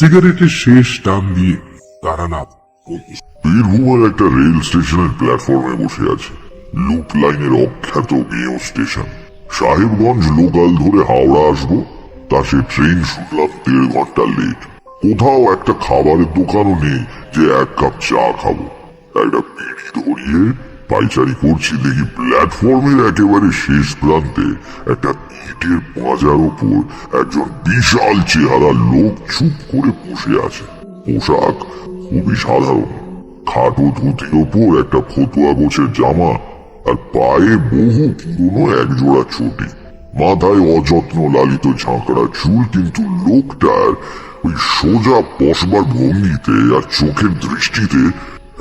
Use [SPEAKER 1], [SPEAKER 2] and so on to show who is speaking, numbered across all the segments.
[SPEAKER 1] সিগারেটের শেষ টান দিয়ে তারানাথ
[SPEAKER 2] বীরভূমের একটা রেল স্টেশনের প্ল্যাটফর্মে বসে আছে। লুপ লাইনের অখ্যাত মেয় স্টেশন। সাহেবগঞ্জ লোকাল ধরে হাওড়া আসব, তা সে ট্রেন শুনলাম দেড় ঘণ্টা লেট কোথাও একটা খাবারের দোকানও নেই যে এক কাপ চা খাব। একটা বিড়ি ধরিয়ে পাইচারি করছি দেখি প্ল্যাটফর্মের একেবারে শেষ প্রান্তে একটা ইটের পাঁজার ওপর একজন বিশাল চেহারা লোক চুপ করে বসে আছে। পোশাক খুবই সাধারণ। খাটো ধুতির ওপর একটা ফতুয়া গোছের জামা আর পায়ে বহু পুরনো একজোড়া চটি। মাথায় অযত্ন লালিত ঝাঁকড়া চুল, কিন্তু লোকটার ওই সোজা বসবার ভঙ্গিতে আর চোখের দৃষ্টিতে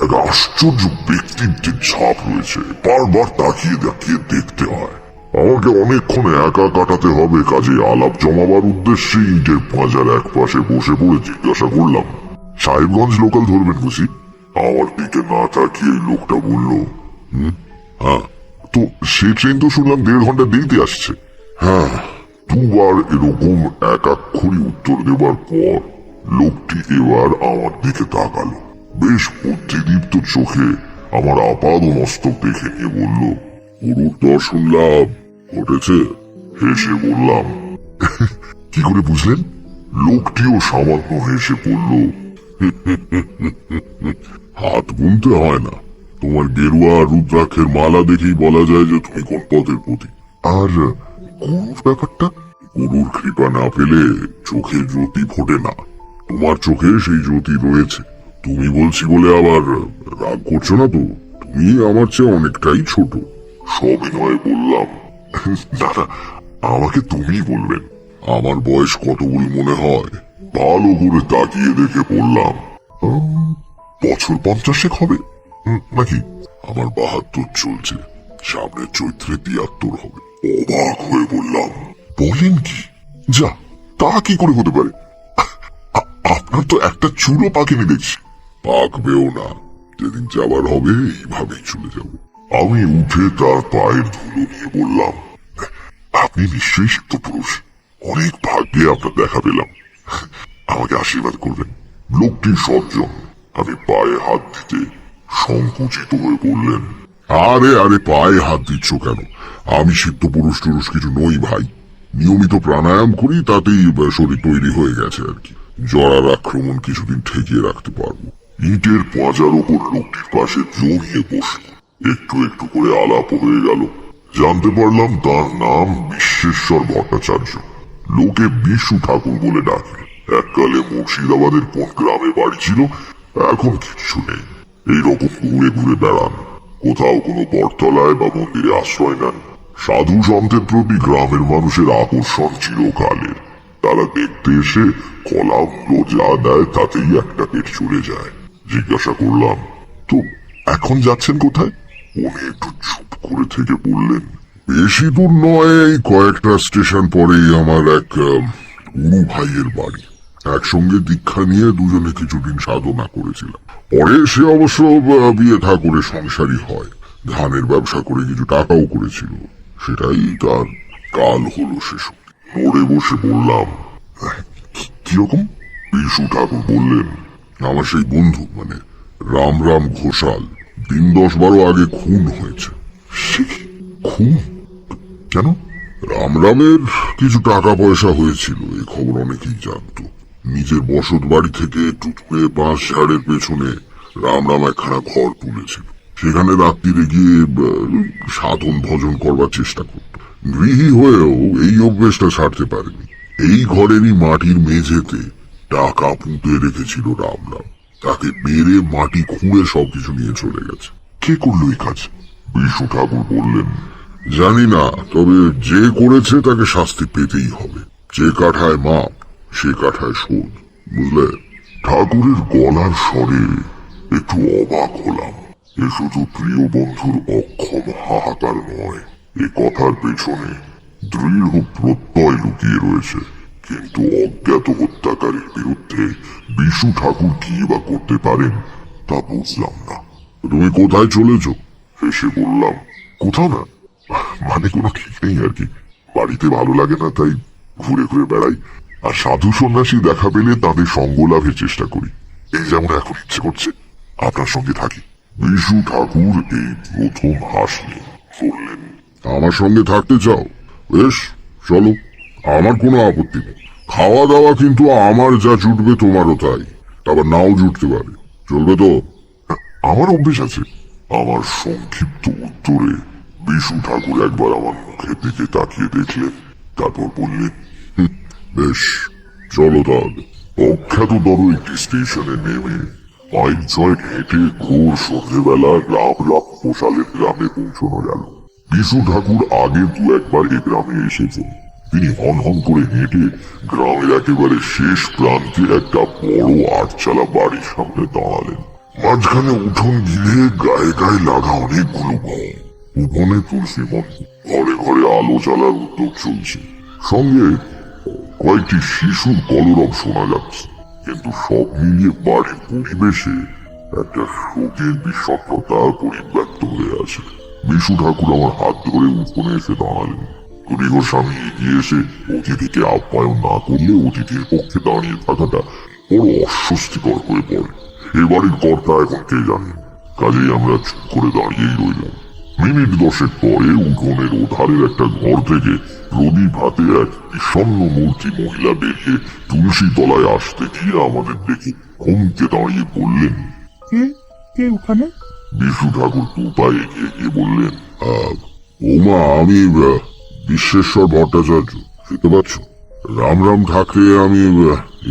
[SPEAKER 2] এক আশ্চর্য ব্যক্তিত্বের ছাপ রয়েছে। বারবার তাকিয়ে তাকিয়ে দেখতে হয়। আমাকে অনেকক্ষণ একা কাটাতে হবে, কাজে আলাপ জমাবার উদ্দেশ্যে ইটের পাঁজার এক পাশে বসে পড়ে জিজ্ঞাসা করলাম, সাহেবগঞ্জ লোকাল ধরবেন খুশি আমার দিকে না তাকিয়ে লোকটা বলল হ্যাঁ। তো সে ট্রেন তো শুনলাম দেড় ঘণ্টা দেরিতে আসছে। হ্যাঁ দুবার এরকম একাক্ষরি উত্তর দেবার পর লোকটি এবার আমার দিকে তাকালো। বেশ বুদ্ধিদীপ্ত চোখে আমার আপাদ মস্তক দেখে নিয়ে বলল গরুর দর্শন লাভ ঘটেছে? হেসে বললাম, কি করে বুঝলেন? লোকটিও সামান্য হেসে পড়ল হাত গুনতে হয় না। তোমার গেরুয়া রুদ্রাক্ষের মালা দেখেই বলা যায় যে তুমি কোন পথের প্রতি আর গরুর ব্যাপারটা? গরুর কৃপা না পেলে চোখে জ্যোতি ফোটে না। তোমার চোখে সেই জ্যোতি রয়েছে। তুমি বলছি বলে আবার রাগ করছ না তো? তুমি আমার চেয়ে অনেকটাই ছোট। সবিনয়ে বললাম। দাদা আমাকে তুমি বলবেন। আমার বয়স কত বলে মনে হয়? ভালো করে তাকিয়ে দেখে বললাম। "উম, বছর পঞ্চাশেক হবে? নাকি? আমার বাহাত্তর চলছে। সামনে চৈত্রে তিয়াত্তর হবে। অবাক হয়ে বললাম বলেন কি? যা তা কি করে হতে পারে? আপনার তো একটা চুলো পাকেনি দেখছি। পাকবেও না। যেদিন যাবার হবে, এইভাবেই চলে যাব। আমি উঠে তার পায়ের ধুলো নিয়ে বললাম, আপনি নিশ্চয়ই সিদ্ধ পুরুষ অনেক ভাগ্যে আপনার দেখা পেলাম। আমাকে আশীর্বাদ করবেন। লোকটি সজ্জন আমি পায়ে হাত দিতে সংকুচিত হয়ে বললেন, আরে আরে, পায়ে হাত দিচ্ছ কেন? আমি সিদ্ধ পুরুষ টুরুষ কিছু নই ভাই। নিয়মিত প্রাণায়াম করি, তাতেই শরীর তৈরি হয়ে গেছে আর কি। জড়ার আক্রমণ কিছুদিন ঠেকিয়ে রাখতে পারব। ইটের পাঁজার ওপর লোকটির পাশে জড়িয়ে বসল। একটু একটু করে আলাপ হয়ে গেল। জানতে পারলাম তার নাম বিশ্বেশ্বর ভট্টাচার্য। লোকে বিশু ঠাকুর বলে ডাকে। এককালে মুর্শিদাবাদের কোন গ্রামে বাড়ি ছিল, এখন কিচ্ছু নেই। এইরকম ঘুরে ঘুরে বেড়ান। কোথাও কোনো বটতলায় বা মন্দিরে আশ্রয় নেন। সাধু সন্তের প্রতি গ্রামের মানুষের আকর্ষণ চিরকালের। তারা দেখতে এসে কলা মূল্য যা দেয় তাতেই একটা পেট চলে যায়। জিজ্ঞাসা করলাম, তো এখন যাচ্ছেন কোথায়? উনি একটু চুপ করে থেকে বললেন, বেশি দূর নয়, এই কয়েকটা স্টেশন পরেই আমার এক গুরু ভাইয়ের বাড়ি। একসঙ্গে দীক্ষা নিয়ে দুজনে কিছুদিন সাধনা করেছিলাম। পরে সে অবশ্য বিয়ে থা করে সংসারী হয়। ধানের ব্যবসা করে কিছু টাকাও করেছিল। সেটাই তার কাল হলো শেষ মোড়ে বসে বললাম "কি- কীরকম? বিশু ঠাকুর বললেন আমার সেই বন্ধু মানে রাম রাম ঘোষাল। দিন দশ বারো আগে খুন হয়েছে। খুন? কেন? রাম রামের কিছু টাকা পয়সা হয়েছিল এই খবর অনেকেই জানতো। নিজের বসত বাড়ি থেকে দূরে বাঁশ ঝাড়ের পেছনে রাম রাম একখানা ঘর তুলেছিল। সেখানে রাত্রিরে গিয়ে সাধন ভজন করবার চেষ্টা করত। গৃহী হয়েও এই অভ্যেসটা ছাড়তে পারেনি। এই ঘরেরই মাটির মেঝেতে টাকা পুঁতে রেখেছিল রাম রাম তাকে মেরে মাটি খুঁড়ে সবকিছু নিয়ে চলে গেছে। কে করল এই কাজ? বিষ্ণু ঠাকুর বললেন, জানি না, তবে যে করেছে তাকে শাস্তি পেতেই হবে। যে কাঠায় মাপ, সে কাঠায় শোধ, বুঝলে? ঠাকুরের গলার স্বরে একটু অবাক হলাম। এ শুধু প্রিয় বন্ধুর অক্ষম হাহাকার নয়, এ কথার পেছনে দৃঢ় প্রত্যয় লুকিয়ে রয়েছে। কিন্তু অজ্ঞাত হত্যাকারীর বিরুদ্ধে বিশু ঠাকুর কি বা করতে পারেন, তা বুঝলাম না। তুমি কোথায় চলেছ? হেসে বললাম, কোথাও না। মানে কোনো ঠিক নেই আর কি। বাড়িতে ভালো লাগে না, তাই ঘুরে ঘুরে বেড়াই। আর সাধু সন্ন্যাসী দেখা পেলে তাদের সঙ্গ লাভের চেষ্টা করি। এই যেমন এখন ইচ্ছে করছে, আপনার সঙ্গে থাকি। বিশু ঠাকুর এই প্রথম হাসলেন বললেন, আমার সঙ্গে থাকতে চাও? বেশ, চলো। আমার কোনো আপত্তি নেই। খাওয়া দাওয়া কিন্তু আমার যা জুটবে তোমারও তাই। তারপর নাও জুটতে পারে। চলবে তো? আমার অভ্যেস আছে। আমার সংক্ষিপ্ত উত্তরে বিশু ঠাকুর একবার আমার মুখের দিকে তাকিয়ে দেখলেন তারপর বললেন বেশ, চলো তাহলে। অখ্যাত দর একটি স্টেশনে নেমে মাইল ছয়েক হেঁটে ঘোর সন্ধেবেলা রাম রাম মশালের গ্রামে পৌঁছানো গেল। বিশু ঠাকুর আগে দু একবার এ গ্রামে এসেছেন। তিনি হন হন করে হেঁটে গ্রামের একেবারে শেষ প্রান্তে একটা বড় আটচালা বাড়ির সামনে দাঁড়ালেন। মাঝখানে উঠোন ঘিরে গায়ে গায়ে লাগা অনেকগুলো ঘর উঠোনে তুলসী মন্দির ঘরে ঘরে আলো জ্বালার উদ্যোগ চলছে। সঙ্গে কয়েকটি শিশুর কলরব শোনা যাচ্ছে। কিন্তু সব মিলিয়ে বাড়ির পরিবেশে একটা শোকের বিষণ্ণতা পরিব্যক্ত হয়ে আছে। বিশু ঠাকুর আমার হাত ধরে উঠোনে এসে দাঁড়ালেন। গৃহ স্বামী এগিয়ে এসে অতিথিকে আপ্যায়ন না করলে অতিথির পক্ষে দাঁড়িয়ে থাকাটা বড় অস্বস্তিকর হয়ে পড়ে। এ বাড়ির কর্তা এখন কে জানে? কাজেই আমরা চুপ করে দাঁড়িয়েই রইলাম। মিনিট দশেক পরে উঠোনের ওধারের একটা ঘর থেকে প্রদীপ হাতে এক বিষণ্ণ মূর্তি মহিলা দেখে তুলসী তলায় আসতে গিয়ে আমাদের দেখে থমকে দাঁড়িয়ে বললেন
[SPEAKER 3] কে? কে ওখানে?
[SPEAKER 2] বিশু ঠাকুর দুপায়ে এগিয়ে গিয়ে বললেন "আহ, ওমা আমি বিশ্বেশ্বর ভট্টাচার্য বুঝতে পারছ রাম রাম ঠাকরে, আমি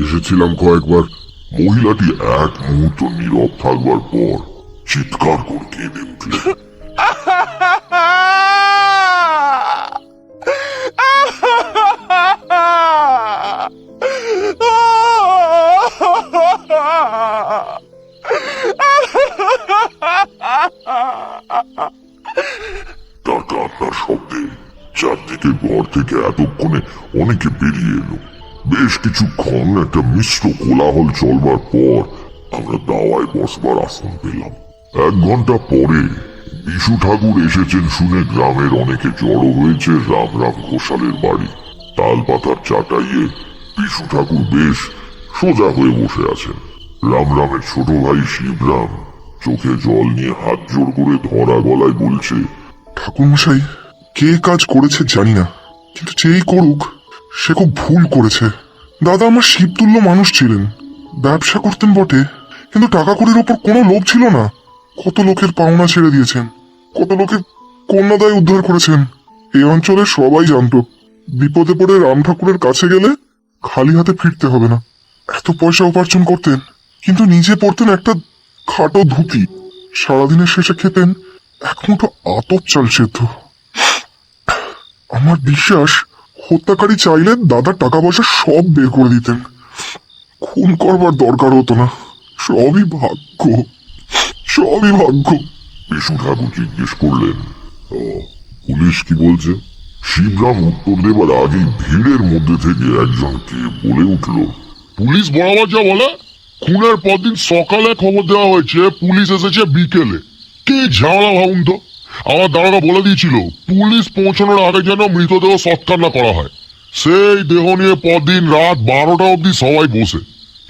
[SPEAKER 2] এসেছিলাম কয়েকবার। মহিলাটি এক মুহূর্ত নীরব থাকবার পর চিৎকার করে কেঁদে উঠলেন। তার কান্নার শব্দে চারদিকে ঘর থেকে এতক্ষণে অনেকে বেরিয়ে এলো। বেশ কিছুক্ষণ একটা মিশ্র কোলাহল চলবার পর আমরা দাওয়ায় বসবার আসন পেলাম। এক ঘণ্টা পরে বিশু ঠাকুর এসেছেন শুনে গ্রামের অনেকে জড়ো হয়েছে রাম রাম ঘোষালের বাড়ি। তাল পাতার চাটাইয়ে বিশু ঠাকুর বেশ সোজা হয়ে বসে আছেন। রাম রামের ছোট ভাই শিবরাম চোখে জল নিয়ে হাত জোড় করে ধরা গলায় বলছে,
[SPEAKER 4] ঠাকুরমশাই কে কাজ করেছে জানি না, কিন্তু যেই করুক, সে খুব ভুল করেছে। দাদা আমার শিবতুল্য মানুষ ছিলেন, ব্যবসা করতেন বটে, কিন্তু টাকা কড়ির ওপর কোনো লোভ ছিল না। কত লোকের পাওনা ছেড়ে দিয়েছেন, কত লোকের কন্যাদায় উদ্ধার করেছেন এই অঞ্চলে সবাই জানত। বিপদে পড়ে রাম ঠাকুরের কাছে গেলে খালি হাতে ফিরতে হবে না। এত পয়সা উপার্জন করতেন, কিন্তু নিজে পড়তেন একটা খাটো ধুতি। সারাদিনের শেষে খেতেন এক মুঠো আতপ চাল সেদ্ধ। আমার বিশ্বাস হত্যাকারী চাইলে দাদার টাকা পয়সা সব বের করে দিতেন। খুন করবার দরকার হতো না। সবই ভাগ্য। সবই ভাগ্য।
[SPEAKER 2] বিশু ঠাকুর জিজ্ঞেস করলেন "ও, পুলিশ কি বলছে? শিবরাম উত্তর দেবার আগেই ভিড়ের মধ্যে থেকে একজনকে বলে উঠল
[SPEAKER 5] পুলিশ বরাবর যা বলে খুনের পরদিন সকালে খবর দেওয়া হয়েছে পুলিশ এসেছে বিকেলে। কি ঝামেলা ভাবুন তো? আমার দাদারা বলে দিয়েছিল পুলিশ পৌঁছানোর আগে যেন মৃতদেহ সৎকার না করা হয়। সেই দেহ নিয়ে পরদিন রাত বারোটা অবধি সবাই বসে।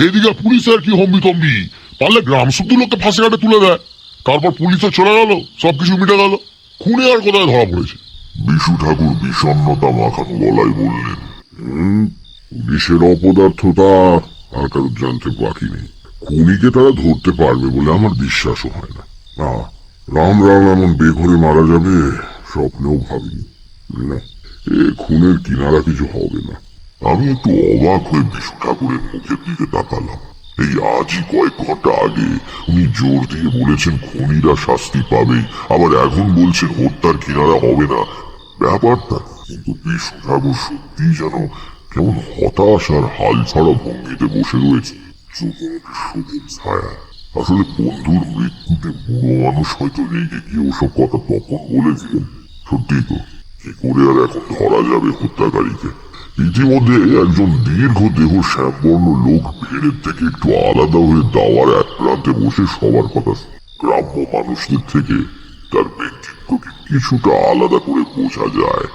[SPEAKER 5] এদিকে পুলিশের কি হম্বি তম্বি পারলে গ্রাম শুদ্ধ লোককে ফাঁসি কাটে তুলে দেয়। তারপর পুলিশে চলে গেল সবকিছু মিটে গেল। খুনে আর কোথায় ধরা পড়েছে?
[SPEAKER 2] বিশু ঠাকুর বিষণ্ণতা মাখানো গলায় বললেন "হুম, পুলিশের অপদার্থতা আর কারোর জানতে বাকি নেই। খুনিকে তারা ধরতে পারবে বলে আমার বিশ্বাসও হয় না। না রাম রাম এমন বেঘরে মারা যাবে, স্বপ্নেও ভাবিনি। না, এ খুনের কিনারা কিছু হবে না। আমি একটু অবাক হয়ে বিশু ঠাকুরের মুখের দিকে তাকালাম। এই আজই কয়েক ঘণ্টা আগে উনি জোর দিয়ে বলেছেন, খুনিরা শাস্তি পাবে আবার এখন বলছেন, হত্যার কিনারা হবে না। ব্যাপারটা কিন্তু বিশু ঠাকুর সত্যি যেন কেমন হতাশ আর হাল ছাড়া ভঙ্গিতে বসে রয়েছে। চোখে মুখে শোকের ছায়া। আসলে বন্ধুর মৃত্যুতে বুড়ো মানুষ হয়তো রেগে গিয়ে ওসব কথা তখন বলেছিলেন। সত্যি তো। কি করে আর এখন ধরা যাবে হত্যাকারীকে? ইতিমধ্যে একজন দীর্ঘ দেহ শ্যামবর্ণ লোক ভিড়ের থেকে একটু আলাদা হয়ে দাওয়ার এক প্রান্তে বসে সবার কথা গ্রাম্য মানুষদের থেকে তার ব্যক্তিত্বকে কিছুটা আলাদা করে বোঝা যায়।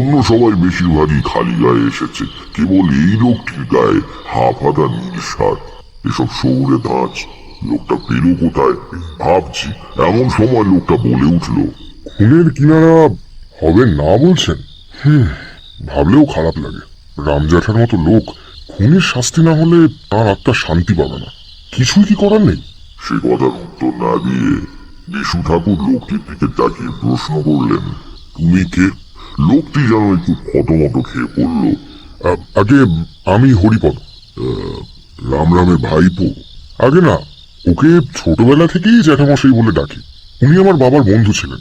[SPEAKER 2] অন্য সবাই বেশিরভাগই খালি গায়ে এসেছে। কেবল এই লোকটির গায়ে হাফ নীল শার্ট। এসব শহুরে ধাঁচ লোকটা পেল কোথায়? ভাবছি এমন সময় লোকটা বলে উঠল
[SPEAKER 4] খুনের কিনারা হবে না বলছেন? হুম ভাবলেও খারাপ লাগে। রামজাঠার মতো লোক খুনের শাস্তি না হলে তার আত্মা শান্তি পাবে না। কিছুই কি করার নেই?
[SPEAKER 2] সে কথার উত্তর না দিয়ে বিশু ঠাকুর লোকটির দিকে তাকিয়ে প্রশ্ন করলেন তুমি কে? লোকটি যেন একটু ফটমট খেয়ে পড়ল
[SPEAKER 4] আগে আমি হরিপদ।
[SPEAKER 2] রাম রামের ভাইপো?
[SPEAKER 4] আগে না ওকে ছোটবেলা থেকেই জ্যাঠামশাই বলে ডাকি। উনি আমার বাবার বন্ধু ছিলেন।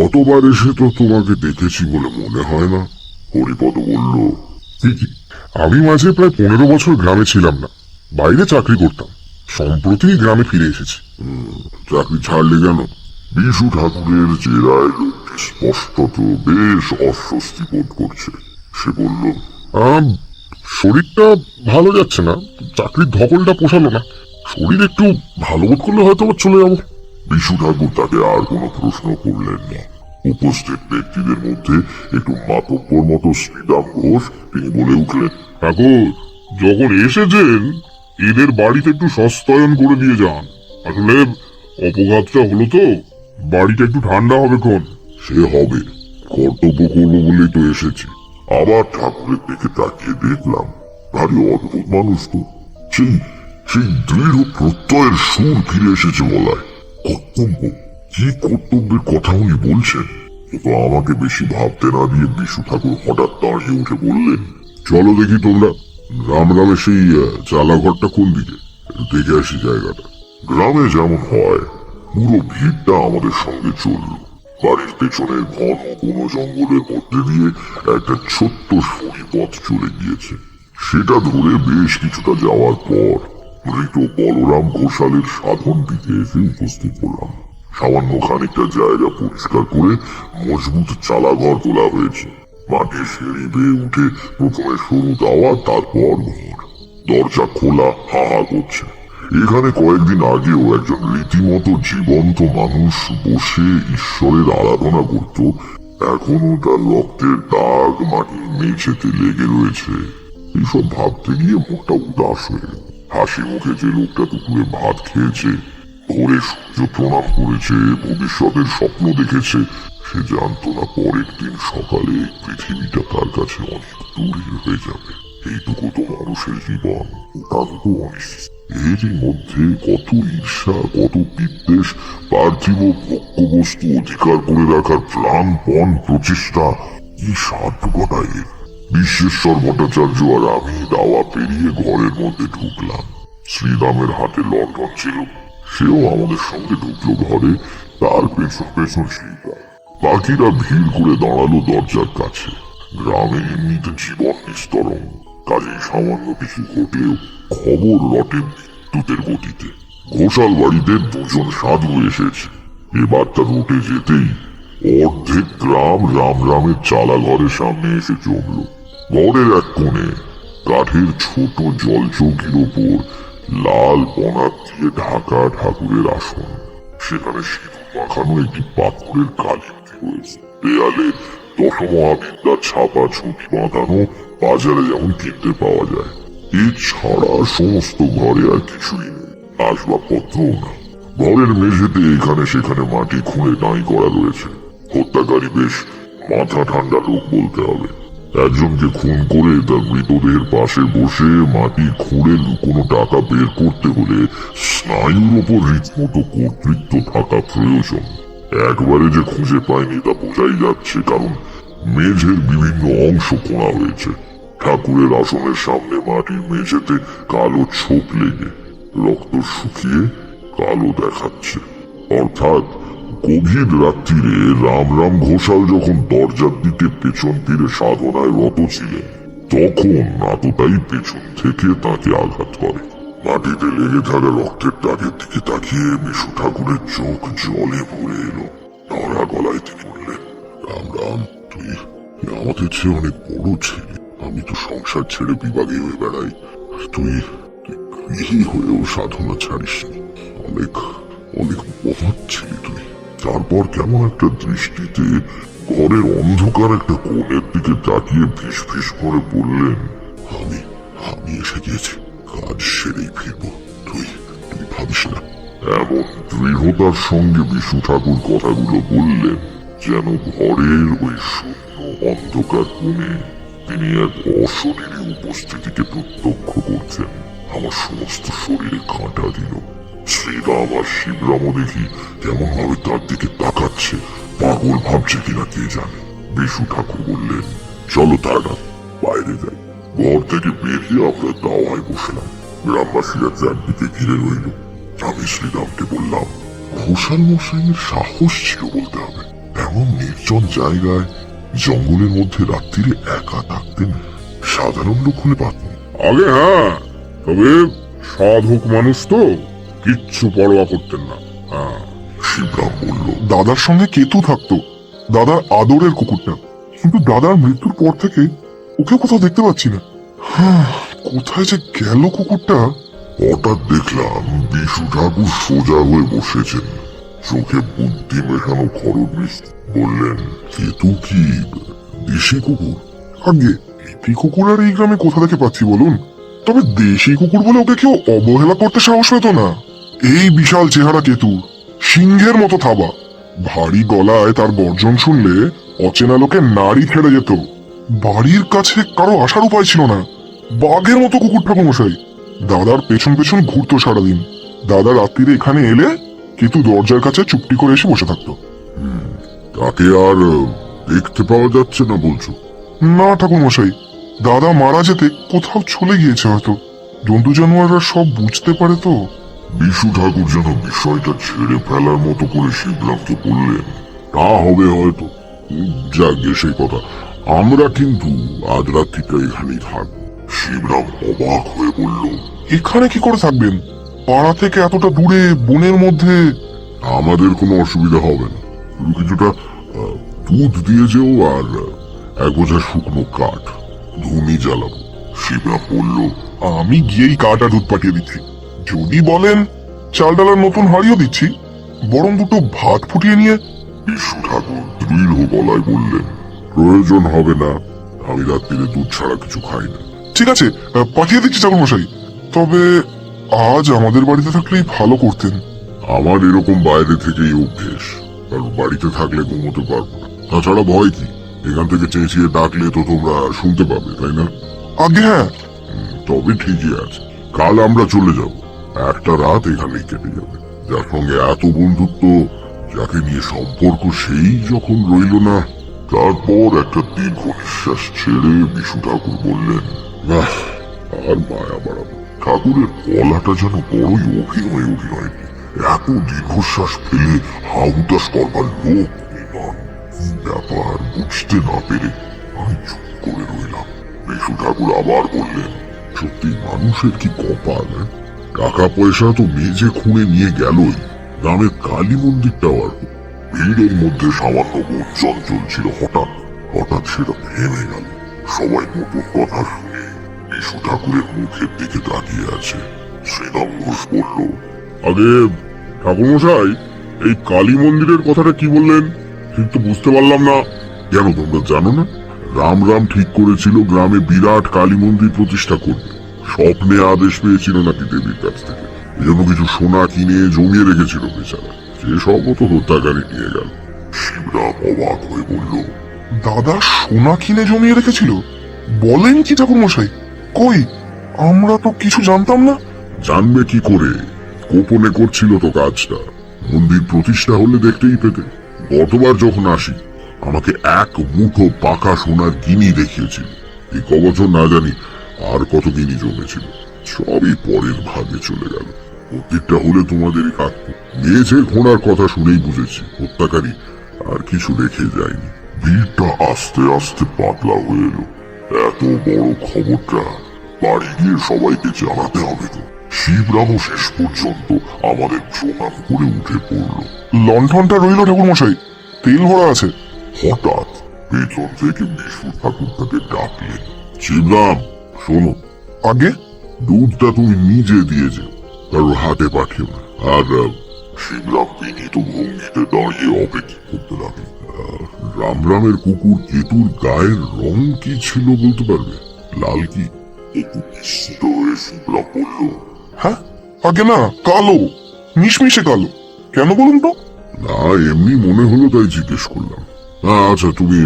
[SPEAKER 2] গতবার এসে তো তোমাকে দেখেছি বলে মনে হয় না হরিপদ বলল।
[SPEAKER 4] কি আমি মাঝে প্রায় পনেরো বছর গ্রামে ছিলাম না বাইরে চাকরি করতাম। সম্প্রতি গ্রামে ফিরে এসেছি।
[SPEAKER 2] চাকরি ছাড়লে কেন? বিশু ঠাকুরের জেরায় লোকটি স্পষ্টত বেশ অস্বস্তি বোধ করছে। সে বলল
[SPEAKER 4] আম, শরীরটা ভালো যাচ্ছে না চাকরির ধকলটা পোষালো না। শরীর একটু ভালো বোধ করলে হয়তো আবার চলে যাব।
[SPEAKER 2] বিশু ঠাকুর তাকে আর কোনো প্রশ্ন করলেন না। উপস্থিত ব্যক্তিদের মধ্যে একটু মাতব্বর মতো শ্রীরাম ঘোষ তিনি বলে উঠলেন,
[SPEAKER 4] ঠাকুর, যখন এসেছেন, এদের বাড়িতে একটু সস্তায়ন করে দিয়ে যান। আসলে অপঘাতটা হলো তো, বাড়িটা একটু ঠান্ডা হবে কোন
[SPEAKER 2] সে হবে, কর্তব্য করব বলেই তো এসেছি। আবার ঠাকুরের দিকে তাকিয়ে দেখলাম, ভারী অদ্ভুত মানুষ তো। সেই সেই দৃঢ় প্রত্যয়ের সুর ফিরে এসেছে বলায় কর্তব্য কি কর্তব্যের কথা উনি বলছেন। কিন্তু আমাকে বেশি ভাবতে না দিয়ে বিশু ঠাকুর হঠাৎ দাঁড়িয়ে উঠে বললেন, চলো দেখি তোমরা রাম রামে সেই চালাঘরটা কোন দিকে? দেখে আসি জায়গাটা। গ্রামে যেমন হয়, পুরো ভিড়টা আমাদের সঙ্গে চলল। বাড়ির পেছনের ঘন বন জঙ্গলের মধ্যে দিয়ে একটা ছোট্ট সরি পথ চলে গিয়েছে। সেটা ধরে বেশ কিছুটা যাওয়ার পর মৃত বলরাম ঘোষালের সাধন দিকে এসে উপস্থিত হলাম। সামান্য খানিকটা জায়গা পরিষ্কার করে মজবুত চালাঘর তোলা হয়েছে। মাটির সিঁড়ি বেয়ে উঠে প্রথমে সরু দাওয়া তারপর ঘর। দরজা খোলা হা হা করছে। এখানে কয়েকদিন আগেও একজন রীতিমতো জীবন্ত মানুষ বসে ঈশ্বরের আরাধনা করত। এখনও তার রক্তের দাগ মাটির মেঝেতে লেগে রয়েছে। এইসব ভাবতে গিয়ে মনটা উদাস হয়ে গেল। হাসি মুখে যে লোকটা দুপুরে ভাত খেয়েছে, ভোরে সূর্য প্রণাম করেছে, ভবিষ্যতের স্বপ্ন দেখেছে, সে জানতো না পরের দিন সকালে পৃথিবীটা তার কাছে অনেক দূরের হয়ে যাবে। এইটুকু তো মানুষের জীবন তার তো অনিশ্চিত। এরই মধ্যে কত ঈর্ষা, কত বিদ্বেষ, পার্থিব ভোগ্য বস্তু অধিকার করে রাখার প্রাণপণ প্রচেষ্টা কি সার্থকতা এর বিশ্বেশ্বর ভট্টাচার্য আর আমি দাওয়া পেরিয়ে ঘরের মধ্যে ঢুকলাম। শ্রীরামের হাতে লন্ডন ছিল। সেও আমাদের সঙ্গে ঢুকলো ঘরে, তার পেছন পেছন শ্রীরাম বাকিরা ভিড় করে দাঁড়াল দরজার কাছে। গ্রামে এমনিতে জীবন নিস্তরণ। কাজে সামান্য কিছু ঘটলেও খবর রটে বিদ্যুতের গতিতে। ঘোষাল বাড়িতে দুজন সাধু এসেছে। এবার তা রুটে যেতেই অর্ধেক গ্রাম রাম রামের চালা ঘরের সামনে এসে জমল। ঘরের এক কোণে কাঠের ছোট জলচৌকির ওপর লাল বনাত দিয়ে ঢাকা ঠাকুরের আসন। সেখানে সিঁদুর মাখানো একটি পাথরের কালিমতি রয়েছে। দেয়ালে দশমহাবিদ্যার ছাপা ছবি বাঁধানো বাজারে যেমন কিনতে পাওয়া যায়, এছাড়া সমস্ত ঘরে আর কিছুই নেই। আসবাবপত্রও না। ঘরের মেঝেতে এখানে সেখানে মাটি খুঁড়ে নাই করা রয়েছে। হত্যাকারী বেশ মাথা ঠান্ডা লোক বলতে হবে। একজনকে খুন করে তার মৃতদেহের পাশে বসে মাটি খুঁড়ে লুকোনো টাকা বের করতে হলে স্নায়ুর ওপর রীতিমতো কর্তৃত্ব থাকা প্রয়োজন। একবারে যে খুঁজে পায়নি তা বোঝাই যাচ্ছে কারণ মেঝের বিভিন্ন অংশ খোঁড়া হয়েছে। ঠাকুরের আসনের সামনে মাটির মেঝেতে কালো ছোপ লেগে রক্ত শুকিয়ে কালো দেখাচ্ছে। অর্থাৎ গভীর রাত্রিরে রাম রাম ঘোষাল যখন দরজার দিকে পেছন ফিরে সাধনায় রত ছিলেন, তখন নাততাই পেছন থেকে তাকে আঘাত করে। মাটিতে লেগে থাকা রক্তের দাগের দিকে তাকিয়ে বিশু ঠাকুরের চোখ জলে ভরে এলো। ধরা গলায় তিনি বললেন রাম রাম তুই আমাদের চেয়ে অনেক বড় ছেলে। আমি তো সংসার ছেড়ে বিভাগে হয়ে বেড়াই। তুই গৃহী হয়েও সাধনা ছাড়িসনি। অনেক অনেক মহৎ ছিলি তুই। তারপর কেমন একটা দৃষ্টিতে ঘরের অন্ধকার একটা কোণের দিকে তাকিয়ে ফিস ফিস করে বললেন, আমি আমি এসে গিয়েছি। কাজ সেরেই ফিরবো। তুই তুই ভাবিস না। এমন দৃঢ়তার সঙ্গে বিষ্ণু ঠাকুর কথাগুলো বললেন, যেন ঘরের ওই শূন্য অন্ধকার কোণে তিনি এক অশরীরী উপস্থিতিকে প্রত্যক্ষ করছেন। আমার সমস্ত শরীরে কাঁটা দিল। শ্রীরাম আর শিবরামও দেখি কেমন ভাবে তার দিকে তাকাচ্ছে। পাগল ভাবছে কিনা কে জানে। বিশু ঠাকুর বললেন, চলো তারা, বাইরে যাই। ঘর থেকে বেরিয়ে আমরা দাওয়ায় বসলাম। গ্রামবাসীরা চারদিকে ঘিরে রইল। আমি শ্রীরামকে বললাম, ঘোষাল মশাইয়ের সাহস ছিল বলতে হবে। এমন নির্জন জায়গায় জঙ্গলের মধ্যে রাত্রিরে একা থাকতেন সাধারণ লোক হলে পারতেন।
[SPEAKER 5] আগে হ্যাঁ তবে সাধক মানুষ তো। কিচ্ছু পরোয়া করতেন না। হ্যাঁ
[SPEAKER 2] শিবরাম বলল
[SPEAKER 4] দাদার সঙ্গে কেতু থাকতো। দাদার আদরের কুকুরটা। কিন্তু দাদার মৃত্যুর পর থেকে ওকে কোথাও দেখতে পাচ্ছি না। হ্যাঁ, কোথায় যে গেল কুকুরটা?
[SPEAKER 2] হঠাৎ দেখলাম বিশু ঠাকুর সোজা হয়ে বসেছেন। চোখে বুদ্ধি মেশানো খরচ বললেন কেতু কি? দেশি কুকুর?
[SPEAKER 4] আগে এটি কুকুর আর এই গ্রামে কোথা থেকে পাচ্ছি বলুন? তবে দেশি কুকুর বলে ওকে কেউ অবহেলা করতে সাহস পেত না। এই বিশাল চেহারা কেতু সিংহের মতো থাবা। ভারী গলায় তার গর্জন শুনলে অচেনা লোকে নারী ছেড়ে যেত। বাড়ির কাছে কারও আসার উপায় ছিল না। বাঘের মতো কুকুর ঠাকুমশাই দাদার পেছন পেছন ঘুরতো সারাদিন। দাদা রাত্রিরে এখানে এলে কেতু দরজার কাছে চুপটি করে এসে বসে থাকতো।
[SPEAKER 2] তাকে আর দেখতে পাওয়া যাচ্ছে না বলছো?
[SPEAKER 4] না ঠাকুর মশাই দাদা মারা যেতে কোথাও চলে গিয়েছে হয়তো। জন্তু জানোয়াররা সব বুঝতে পারে তো।
[SPEAKER 2] বিশু ঠাকুর যেন বিষয়টা ছেড়ে ফেলার মতো করে শিবরামকে বললেন, তা হবে হয়তো। যাক সেই কথা। আমরা কিন্তু আজ রাত্রিটা এখানেই থাকব শিবরাম অবাক হয়ে বলল,
[SPEAKER 4] এখানে কি করে থাকবেন? পাড়া থেকে এতটা দূরে, বনের মধ্যে?
[SPEAKER 2] আমাদের কোনো অসুবিধা হবে না। শুধু কিছুটা দুধ দিয়ে যেও আর এক বোঝা শুকনো কাঠ। ধুনি জ্বালাবো। শিবরাম বলল,
[SPEAKER 4] আমি গিয়েই কাটা দুধ পাঠিয়ে দিচ্ছি। যদি বলেন চাল ডালার নতুন হাড়িও দিচ্ছি। বরং দুটো ভাত ফুটিয়ে নিয়ে
[SPEAKER 2] বিশু ঠাকুর দৃঢ় গলায় বললেন প্রয়োজন হবে না আমি রাত্রিরে দুধ ছাড়া কিছু খাই না।
[SPEAKER 4] ঠিক আছে পাঠিয়ে দিচ্ছি চাকর মশাই তবে আজ আমাদের বাড়িতে থাকলেই ভালো করতেন।
[SPEAKER 2] আমার এরকম বাইরে থেকেই অভ্যেস কারণ বাড়িতে থাকলে ঘুমোতে পারব না। তাছাড়া ভয় কি? এখান থেকে চেঁচিয়ে ডাকলে তো তোমরা শুনতে পাবে তাই না?
[SPEAKER 4] আগে হ্যাঁ।
[SPEAKER 2] তবে ঠিকই আছে। কাল আমরা চলে যাব। একটা রাত এখানেই কেটে যাবে। যার সঙ্গে এত বন্ধুত্ব, যাকে নিয়ে সম্পর্ক সেই যখন রইল না, তারপর একটা দীর্ঘ নিঃশ্বাস ছেড়ে বিশু ঠাকুর বললেন আর মায়া বাড়াবো ঠাকুরের গলাটা যেন বড়ই অভিনয় অভিনয়। এত দীর্ঘশ্বাস ফেলে হাউতাস করবার লোক নন? ব্যাপার, বুঝতে না পেরে আমি চুপ করে রইলাম। বিশু ঠাকুর আবার বললেন সত্যি মানুষের কি কপাল হ্যাঁ? টাকা পয়সা তো মেজে খুঁড়ে নিয়ে গেলই। গ্রামের কালী মন্দিরটাও আর ভিড়ের মধ্যে সামান্য বোধ চলছিল হঠাৎ। হঠাৎ সেটা থেমে গেল। সবাই নতুন কথা শুনে বিশু ঠাকুরের মুখের দিকে তাকিয়ে আছে। শ্রীরাম ঘোষ বলল,
[SPEAKER 5] আগে ঠাকুরমশাই, এই কালী মন্দিরের কথাটা কি বললেন? ঠিক তো বুঝতে পারলাম না।
[SPEAKER 2] কেন তোমরা জানো না? রাম রাম ঠিক করেছিল, গ্রামে বিরাট কালী মন্দির প্রতিষ্ঠা করবে। স্বপ্নে আদেশ পেয়েছিল নাকি দেবীর কাছ থেকে? এজন্য কিছু সোনা কিনে জমিয়ে রেখেছিল বেচারা। সে সব তো হত্যাকারী নিয়ে গেল। শিবরাম অবাক হয়ে বলল,
[SPEAKER 4] দাদা সোনা কিনে জমিয়ে রেখেছিল? বলেন কি ঠাকুর মশাই কই? আমরা তো কিছু জানতাম না।
[SPEAKER 2] জানবে কি করে? গোপনে করছিল তো কাজটা। মন্দির প্রতিষ্ঠা হলে দেখতেই পেতে। গতবার যখন আসি, আমাকে এক মুঠো পাকা সোনার গিনি দেখিয়েছিল। এই কবছর না জানি আর কতদিনই জমেছিল সবই পরের ভাগে চলে গেল। মন্দিরটা হলে তোমাদেরই কাটতো মেয়েছে ঘোড়ার কথা শুনেই বুঝেছি হত্যাকারী আর কিছু রেখে যায়নি। ভিড়টা আস্তে আস্তে পাতলা হয়ে এলো। এত বড় খবরটা বাড়ি গিয়ে সবাইকে জানাতে হবে তো। শিবরামও শেষ পর্যন্ত আমাদের প্রণাম করে উঠে পড়ল।
[SPEAKER 4] লণ্ঠনটা রইল ঠাকুর মশাই তেল ভরা আছে।
[SPEAKER 2] হঠাৎ পেছন থেকে বিষ্ণু ঠাকুর তাকে ডাকলেন শিবরাম শোনো
[SPEAKER 4] আগে
[SPEAKER 2] দুধটা তুমি নিজে দিয়ে যেও কারোর হাতে পাঠিও না। আর শিবরাম বিনীত ভঙ্গিতে দাঁড়িয়ে অপেক্ষা করতে লাগল। রামরামের কুকুর কেতুর গায়ের রং কি ছিল বলতে পারবে? লাল কি? একটু নিশ্চিত হয়ে শিবরাম বলল
[SPEAKER 4] হ্যাঁ? আগে না কালো মিশমিশে কালো। কেন বলুন তো?
[SPEAKER 2] না এমনি মনে হলো তাই জিজ্ঞেস করলাম। আচ্ছা তুমি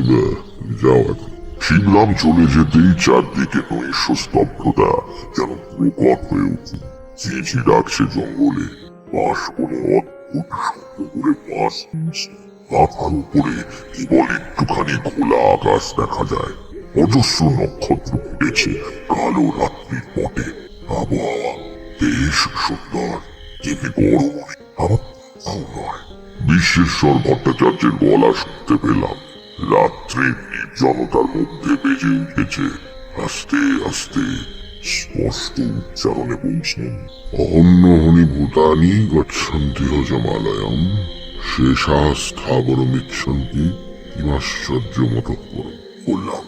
[SPEAKER 2] যাও এখন। শিবরাম চলে যেতেই চারদিকে নৈশ স্তব্ধতা যেন প্রকট হয়ে উঠল। চেঁচি ডাকছে জঙ্গলে বাস কোনো অদ্ভুত শব্দ করে বাস মাথার উপরে কেবল একটুখানি খোলা আকাশ দেখা যায়। অজস্র নক্ষত্র ফুটেছে কালো রাত্রির পটে আবহাওয়া বেশ সুন্দর কিন্তু গরম। আবার নয়। বিশ্বেশ্বর ভট্টাচার্যের গলা শুনতে পেলাম। রাত্রির নির্জনতার মধ্যে বেজে উঠেছে। আস্তে আস্তে স্পষ্ট উচ্চারণে বলছেন অহন্য হনি ভূতানি গচ্ছন্তি হজমালয়ম শেষা স্থাবর মিচ্ছন্তি কিমাশ্চর্য মত বললাম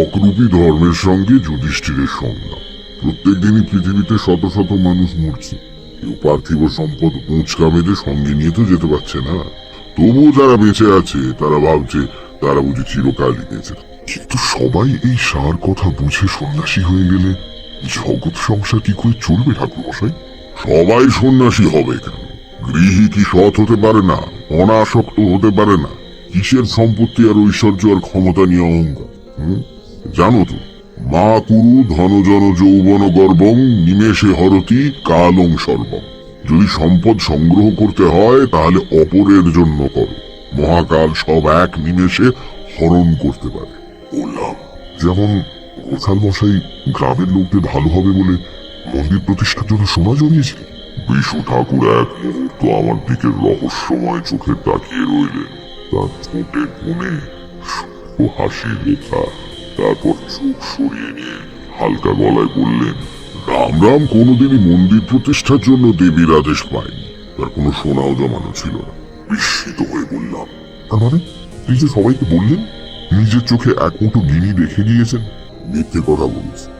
[SPEAKER 2] অকরূপী ধর্মের সঙ্গে যুধিষ্ঠিরের সংগ্রাম প্রত্যেক দিনই পৃথিবীতে শত শত মানুষ মরছে। কেউ পার্থিব সম্পদ পৌঁছকামেদের সঙ্গে নিয়ে তো যেতে পারছে না। তবুও যারা বেঁচে আছে, তারা ভাবছে, তারা বুঝি চিরকালই বেঁচে কিন্তু সবাই এই সার কথা বুঝে সন্ন্যাসী হয়ে গেলে জগৎ সংসার কি করে চলবে ঠাকুর মশাই সবাই সন্ন্যাসী হবে কেন গৃহী কি সৎ হতে পারে না, অনাসক্ত হতে পারে না? কিসের সম্পত্তি আর ঐশ্বর্য আর ক্ষমতা নিয়ে অহংকার? জানো তো, মা কুরু ধনজন যৌবন গর্বং, নিমেষে হরতি কালং সর্বম যদি সম্পদ সংগ্রহ করতে হয় তাহলে অপরের জন্য করো। মহাকাল সব এক নিমেষে হরণ করতে পারে। বললাম যেমন গোথাল মশাই গ্রামের লোকদের ভালো হবে বলে মন্দির প্রতিষ্ঠার জন্য সোনা জমিয়েছিলেন। বিশু ঠাকুর এক মুহূর্ত আমার দিকে রহস্যময় চোখে তাকিয়ে রইলেন। তার ঠোঁটের কোণে হাসি লেখা তারপর চোখ সরিয়ে নিয়ে হালকা গলায় বললেন রাম রাম কোনোদিনই মন্দির প্রতিষ্ঠার জন্য দেবীর আদেশ পায়নি। তার কোনো সোনাও জমানো ছিল না। বিস্মিত হয়ে বললাম, তার মানে এই যে সবাইকে বললেন? নিজের চোখে এক মুঠো গিনি দেখে গিয়েছেন? মিথ্যে কথা বলছে